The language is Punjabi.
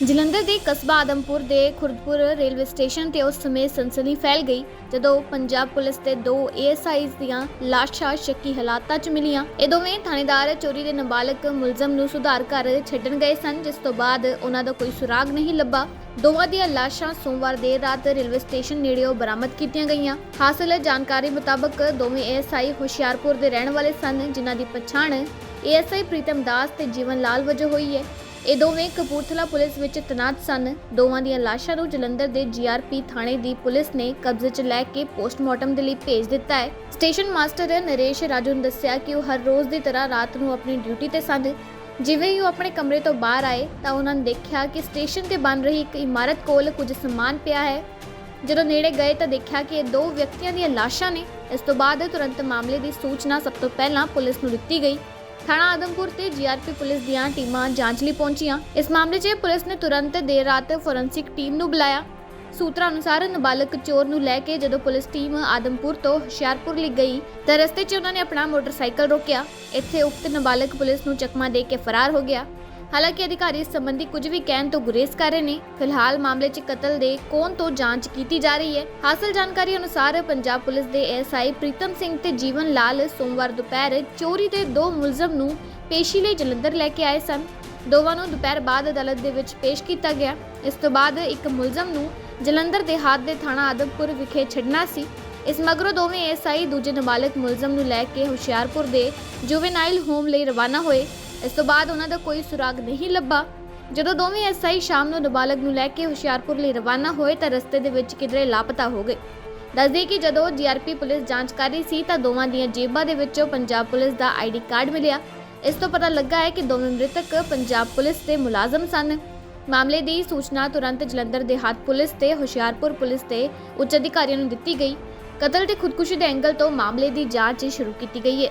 ਜਲੰਧਰ ਦੇ ਕਸਬਾ ਆਦਮਪੁਰ ਦੇ ਖੁਰਦਪੁਰ ਰੇਲਵੇ ਸਟੇਸ਼ਨ ਤੇ ਉਸ ਸਮੇਂ ਸਨਸਨੀ ਫੈਲ ਗਈ, ਜਦੋਂ ਪੰਜਾਬ ਪੁਲਿਸ ਦੇ ਦੋ ਏਐਸਆਈਜ਼ ਦੀਆਂ ਲਾਸ਼ਾਂ ਸ਼ੱਕੀ ਹਾਲਾਤਾਂ 'ਚ ਮਿਲੀਆਂ। ਇਹ ਦੋਵੇਂ ਥਾਣੇਦਾਰ ਚੋਰੀ ਦੇ ਨਾਬਾਲਗ ਮੁਲਜ਼ਮ ਨੂੰ ਸੁਧਾਰ ਘਰ ਛੱਡਣ ਗਏ ਸਨ, ਜਿਸ ਤੋਂ ਬਾਅਦ ਉਹਨਾਂ ਦਾ ਕੋਈ ਸੁਰਾਗ ਨਹੀਂ ਲੱਭਾ। ਦੋਵਾਂ ਦੀਆਂ ਲਾਸ਼ਾਂ ਸੋਮਵਾਰ ਦੇਰ ਰਾਤ ਰੇਲਵੇ ਸਟੇਸ਼ਨ ਨੇੜਿਓਂ ਬਰਾਮਦ ਕੀਤੀਆਂ ਗਈਆਂ। ਹਾਸਲ ਜਾਣਕਾਰੀ ਮੁਤਾਬਕ ਦੋਵੇਂ ਏਐਸਆਈ ਹੁਸ਼ਿਆਰਪੁਰ ਦੇ ਰਹਿਣ ਵਾਲੇ ਸਨ, ਜਿਨ੍ਹਾਂ ਦੀ ਪਛਾਣ ਏਐਸਆਈ ਪ੍ਰੀਤਮ ਦਾਸ ਤੇ ਜੀਵਨ ਲਾਲ ਵਜੋਂ ਹੋਈ ਹੈ। ਇਹ ਦੋਵੇਂ ਕਪੂਰਥਲਾ ਪੁਲਿਸ ਵਿੱਚ ਤੈਨਾਤ ਸਨ। ਦੋਵਾਂ ਦੀਆਂ ਲਾਸ਼ਾਂ ਨੂੰ ਜਲੰਧਰ ਦੇ ਜੀਆਰਪੀ ਥਾਣੇ ਦੀ ਪੁਲਿਸ ਨੇ ਕਬਜ਼ੇ 'ਚ ਲੈ ਕੇ ਪੋਸਟਮਾਰਟਮ ਦੇ ਲਈ ਭੇਜ ਦਿੱਤਾ ਹੈ। ਸਟੇਸ਼ਨ ਮਾਸਟਰ ਨਰੇਸ਼ ਰਾਜੂ ਨੇ ਦੱਸਿਆ ਕਿ ਉਹ ਹਰ ਰੋਜ਼ ਦੀ ਤਰ੍ਹਾਂ ਰਾਤ ਨੂੰ ਆਪਣੀ ਡਿਊਟੀ ਤੇ ਸਨ। ਜਿਵੇਂ ਹੀ ਉਹ ਆਪਣੇ ਕਮਰੇ ਤੋਂ ਬਾਹਰ ਆਏ ਤਾਂ ਉਹਨਾਂ ਨੇ ਦੇਖਿਆ ਕਿ ਸਟੇਸ਼ਨ ਤੇ ਬਣ ਰਹੀ ਇੱਕ ਇਮਾਰਤ ਕੋਲ ਕੁਝ ਸਮਾਨ ਪਿਆ ਹੈ। ਜਦੋਂ ਨੇੜੇ ਗਏ ਤਾਂ ਦੇਖਿਆ ਕਿ ਇਹ ਦੋ ਵਿਅਕਤੀਆਂ ਦੀਆਂ ਲਾਸ਼ਾਂ ਨੇ। ਇਸ ਤੋਂ ਬਾਅਦ ਤੁਰੰਤ ਮਾਮਲੇ ਦੀ ਸੂਚਨਾ ਸਭ ਤੋਂ ਪਹਿਲਾਂ ਪੁਲਿਸ ਨੂੰ ਦਿੱਤੀ ਗਈ। ਥਾਣਾ ਆਦਮਪੁਰ ਤੇ ਜੀਆਰਪੀ ਪੁਲਿਸ ਦੀਆਂ ਟੀਮਾਂ ਜਾਂਚ ਲਈ ਪਹੁੰਚੀਆਂ। ਇਸ ਮਾਮਲੇ 'ਚ ਪੁਲਿਸ ਨੇ ਤੁਰੰਤ ਦੇਰ ਰਾਤ ਫੋਰੈਂਸਿਕ ਟੀਮ ਨੂੰ ਬੁਲਾਇਆ। ਸੂਤਰਾਂ ਅਨੁਸਾਰ ਨਾਬਾਲਗ ਚੋਰ ਨੂੰ ਲੈ ਕੇ ਜਦੋਂ ਪੁਲਿਸ ਟੀਮ ਆਦਮਪੁਰ ਤੋਂ ਹੁਸ਼ਿਆਰਪੁਰ ਲਈ ਗਈ, ਤਾਂ ਰਸਤੇ 'ਚ ਉਹਨਾਂ ਨੇ ਆਪਣਾ ਮੋਟਰਸਾਈਕਲ ਰੋਕਿਆ। ਇੱਥੇ ਉਕਤ ਨਾਬਾਲਗ ਪੁਲਿਸ ਨੂੰ ਚਕਮਾ ਦੇ ਕੇ ਫਰਾਰ ਹੋ ਗਿਆ। ਹਾਲਾਂਕਿ ਅਧਿਕਾਰੀ ਇਸ ਸੰਬੰਧੀ ਕੁਝ ਵੀ ਕਹਿਣ ਤੋਂ ਗੁਰੇਜ਼ ਕਰ ਰਹੇ ਨੇ। ਫਿਲਹਾਲ ਮਾਮਲੇ 'ਚ ਕਤਲ ਦੇ ਕੌਣ ਤੋਂ ਜਾਂਚ ਕੀਤੀ ਜਾ ਰਹੀ ਹੈ। ਹਾਸਲ ਜਾਣਕਾਰੀ ਅਨੁਸਾਰ ਪੰਜਾਬ ਪੁਲਿਸ ਦੇ ਐਸਆਈ ਪ੍ਰੀਤਮ ਸਿੰਘ ਤੇ ਜੀਵਨ ਲਾਲ ਸੋਮਵਾਰ ਦੁਪਹਿਰ ਚੋਰੀ ਦੇ ਦੋ ਮੁਲਜ਼ਮ ਨੂੰ ਪੇਸ਼ੀ ਲਈ ਜਲੰਧਰ ਲੈ ਕੇ ਆਏ ਸਨ। ਦੋਵਾਂ ਨੂੰ ਦੁਪਹਿਰ ਬਾਅਦ ਅਦਾਲਤ ਦੇ ਵਿੱਚ ਪੇਸ਼ ਕੀਤਾ ਗਿਆ। ਇਸ ਤੋਂ ਬਾਅਦ ਇੱਕ ਮੁਲਜ਼ਮ ਨੂੰ ਜਲੰਧਰ ਦੇ ਹੱਥ ਦੇ ਥਾਣਾ ਆਦਮਪੁਰ ਵਿਖੇ ਛੱਡਣਾ ਸੀ। ਇਸ ਮਗਰੋਂ ਦੋਵੇਂ ਐਸਆਈ, ਦੂਜੇ ਨਾਬਾਲਗ ਮੁਲਜ਼ਮ ਨੂੰ ਲੈ ਕੇ ਹੁਸ਼ਿਆਰਪੁਰ ਦੇ ਜੁਵੇਨਾਈਲ ਹੋਮ ਲਈ ਰਵਾਨਾ ਹੋਏ। ਇਸ ਤੋਂ ਬਾਅਦ ਉਹਨਾਂ ਦਾ ਕੋਈ ਸੁਰਾਗ ਨਹੀਂ ਲੱਭਾ। ਜਦੋਂ ਦੋਵੇਂ ਐਸਆਈ ਸ਼ਾਮ ਨੂੰ ਨਾਬਾਲਗ ਨੂੰ ਲੈ ਕੇ ਹੁਸ਼ਿਆਰਪੁਰ ਲਈ ਰਵਾਨਾ ਹੋਏ ਤਾਂ ਰਸਤੇ ਦੇ ਵਿੱਚ ਕਿਧਰੇ ਲਾਪਤਾ ਹੋ ਗਏ। ਦੱਸਦੇ ਕਿ ਜਦੋਂ ਜੀਆਰਪੀ ਪੁਲਿਸ ਜਾਂਚ ਕਰ ਰਹੀ ਸੀ ਤਾਂ ਦੋਵਾਂ ਦੀਆਂ ਜੇਬਾਂ ਦੇ ਵਿੱਚੋਂ ਪੰਜਾਬ ਪੁਲਿਸ ਦਾ ਆਈਡੀ ਕਾਰਡ ਮਿਲਿਆ। ਇਸ ਤੋਂ ਪਤਾ ਲੱਗਾ ਹੈ ਕਿ ਦੋਵੇਂ ਮ੍ਰਿਤਕ ਪੰਜਾਬ ਪੁਲਿਸ ਦੇ ਮੁਲਾਜ਼ਮ ਸਨ। ਮਾਮਲੇ ਦੀ ਸੂਚਨਾ ਤੁਰੰਤ ਜਲੰਧਰ ਦੇਹਾਤ ਪੁਲਿਸ ਤੇ ਹੁਸ਼ਿਆਰਪੁਰ ਪੁਲਿਸ ਤੇ ਉੱਚ ਅਧਿਕਾਰੀਆਂ ਨੂੰ ਦਿੱਤੀ ਗਈ। ਕਤਲ ਤੇ ਖੁਦਕੁਸ਼ੀ ਦੇ ਐਂਗਲ ਤੋਂ ਮਾਮਲੇ ਦੀ ਜਾਂਚ ਸ਼ੁਰੂ ਕੀਤੀ ਗਈ ਹੈ।